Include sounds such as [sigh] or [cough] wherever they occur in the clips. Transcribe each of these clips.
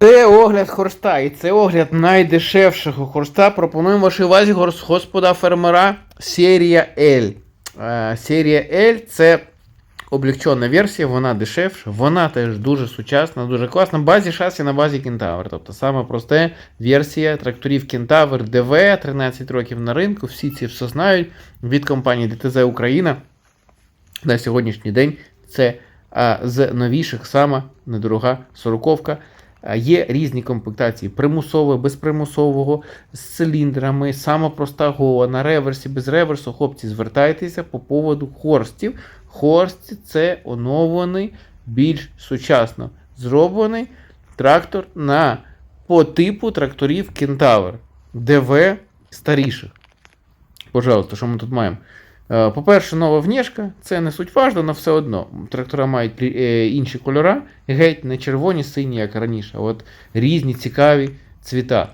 Це огляд хорста, і це огляд найдешевшого хорста. Пропонуємо вашій увазі господа фермера серія L. Е, серія L це облегчена версія, вона дешевша, вона теж дуже сучасна, дуже класна. Базі шасі на базі Кентавр. Тобто саме проста версія тракторів Кентавр DV, 13 років на ринку. Всі ці все знають від компанії ДТЗ Україна. На сьогоднішній день це а, з новіших сама недорога сороковка. А, Є різні комплектації: примусове, безпримусового, з циліндрами, сама проста гола, на реверсі, без реверсу. Хлопці, звертайтеся по поводу хорстів. Хорсті це оновлений, більш сучасно зроблений трактор на по типу тракторів Кентавр ДВ старіших. Пожалуйста, що ми тут маємо? Е, По-перше, нова внешка, це не суть важливо, але все одно. Трактора мають е, інші кольора, геть не червоні, сині, як раніше, а от різні цікаві цвіта.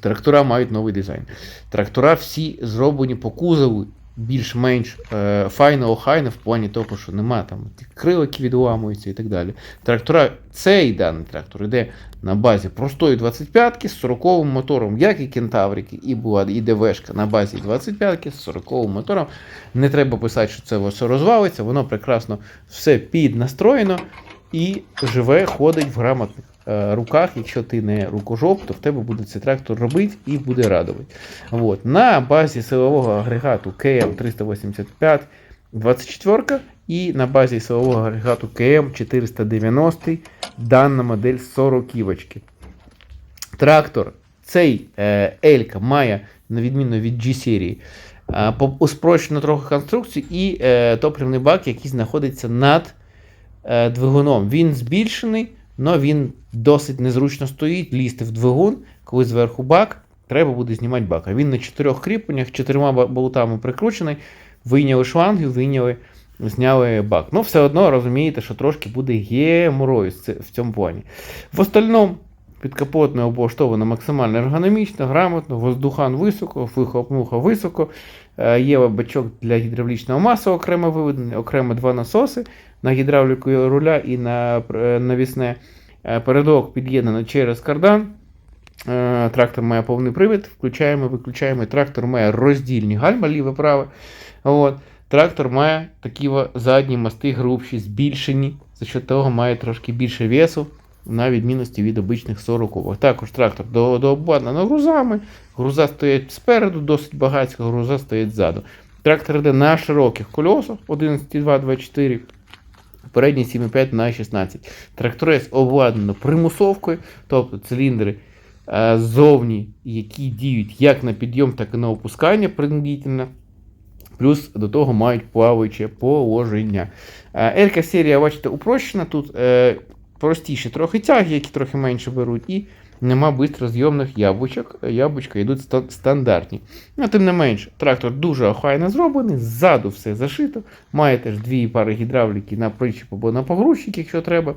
Трактора мають новий дизайн. Трактора всі зроблені по кузову більш-менш е, файно охайно в плані того, що нема там тих крилики відламуються і так далі. Трактора, цей даний трактор йде на базі простої 25-ки з 40-м мотором, як і кентаврики, і була і ДВшка на базі 25-ки з 40-м мотором. Не треба писати, що це розвалиться, воно прекрасно все піднастроєно і живе, ходить в грамотних е, руках. Якщо ти не рукожоп, то в тебе буде цей трактор робити і буде радувати. От. На базі силового агрегату КМ 385 24 і на базі силового агрегату КМ 490 дана модель 40 ківочки. Трактор цей е, Елька має, на відміну від G-серії, е, по- спрощену трохи конструкцію і топливний бак, який знаходиться над двигуном. Він збільшений, але він досить незручно стоїть, лізти в двигун, коли зверху бак, треба буде знімати бак. А він на чотирьох кріпленнях, чотирма болтами прикручений, вийняли шланги, вийняли, зняли бак. Ну, все одно розумієте, що трошки буде геморою в цьому плані. В остальному підкапотне облаштовано максимально ергономічно, грамотно, воздухан високо, вихлоп-муха високо. Е, Є бачок для гідравлічного масла окремо виведений, окремо два насоси на гідравліку руля і на е, навісне. Е, Передок під'єднано через кардан. Трактор має повний привід, включаємо, виключаємо. Трактор має роздільні гальма, ліве праве. От. Трактор має такі задні мости грубші, збільшені, за що того має трошки більше весу, на відмінності від обичних 40 Також трактор до, до грузами. Груза стоять спереду, досить багатська, груза стоять ззаду. Трактор йде на широких колесах 11,2, 24. Передній 7,5 на 16. Тракторець обладнано примусовкою, тобто циліндри е, ззовні, які діють як на підйом, так і на опускання принудительно. Плюс до того мають плаваюче положення. Елька серія, бачите, упрощена. Тут е, простіші трохи тяги, які трохи менше беруть, і нема бистрозйомних яблучок. Яблучка йдуть стандартні. Ну, тим не менш, трактор дуже охайно зроблений, ззаду все зашито. Має теж дві пари гідравліки на причіп або на погрузчик, якщо треба.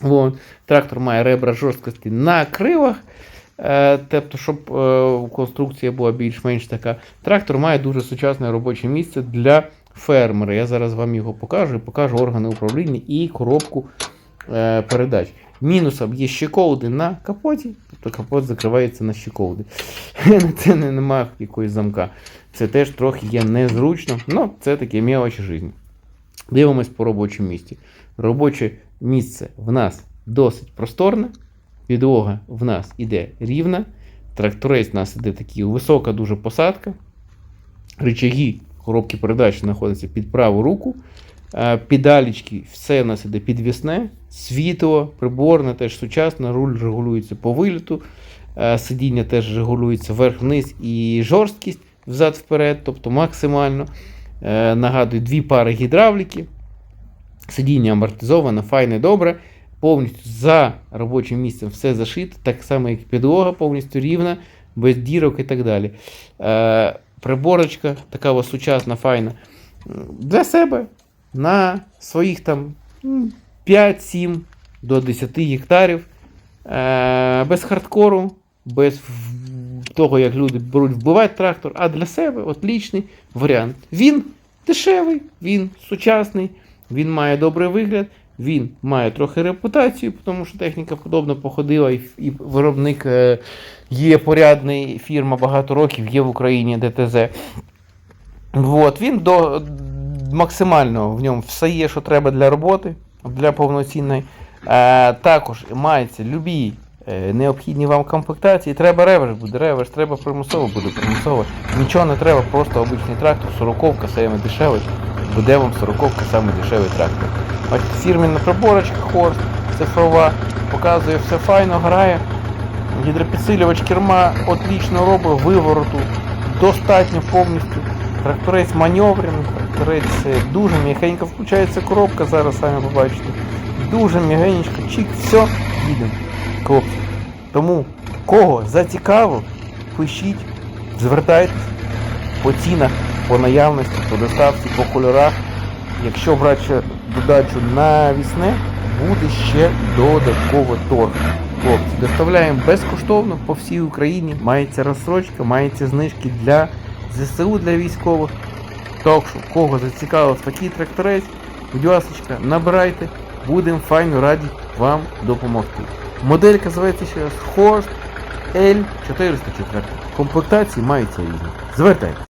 Вон. Трактор має ребра жорсткості на крилах. Е, тобто, щоб е, конструкція була більш-менш така. Трактор має дуже сучасне робоче місце для фермера. Я зараз вам його покажу і покажу органи управління і коробку е, передач. Мінусом є щеколди на капоті, тобто капот закривається на щеколди. [laughs] Це не немає якоїсь замка. Це теж трохи є незручно, але це таке мелочі життя. Дивимось по робочому місці. Робоче місце в нас досить просторне. Підлога в нас іде рівна. Тракторець у нас іде такий висока дуже посадка. Рычаги коробки передач знаходяться під праву руку. Е, Педалічки, все у нас іде підвісне, світло, приборне теж сучасне, руль регулюється по виліту, е, сидіння теж регулюється вверх-вниз і жорсткість взад-вперед, тобто максимально. Е, Нагадую, дві пари гідравліки. Сидіння амортизоване, файне, добре. Повністю за робочим місцем все зашито, так само, як і підлога, повністю рівна, без дірок і так далі. Приборочка така сучасна, файна. Для себе на своїх там 5-7 до 10 гектарів. Е, без хардкору, без того, як люди беруть вбивати трактор, а для себе отлічний варіант. Він дешевий, він сучасний, він має добрий вигляд, Він має трохи репутацію, тому що техніка подобно походила, і, і виробник е, є порядний, фірма багато років, є в Україні ДТЗ. Вот, він до максимально в ньому все є, що треба для роботи, для повноцінної. Е, також мається любі е, необхідні вам комплектації. Треба реверс буде, реверс, треба примусово буде примусово. Нічого не треба, просто обичний трактор, сороковка, саме дешевий. Буде вам сороковка, саме дешевий трактор. Бачите, фірмінна приборочка, хорс, цифрова, показує все файно, грає. Гідропідсилювач керма отлично робить, вивороту достатньо повністю. Тракторець маневрений, тракторець е, дуже м'ягенько включається коробка, зараз самі побачите. Дуже м'ягенько, чик, все, їдемо. Хлопці. Тому кого зацікавив, пишіть, звертайтесь по цінах, по наявності, по доставці, по кольорах. Якщо брати додачу на вісне, буде ще додатково торг. Хлопці, доставляємо безкоштовно по всій Україні. Мається розсрочка, мається знижки для ЗСУ для військових. Так що, кого зацікавив такий тракторець, будь ласка, набирайте, будемо файно раді вам допомогти. Моделька зветься ще раз Horst L404. Комплектації маються різні. Звертайтесь.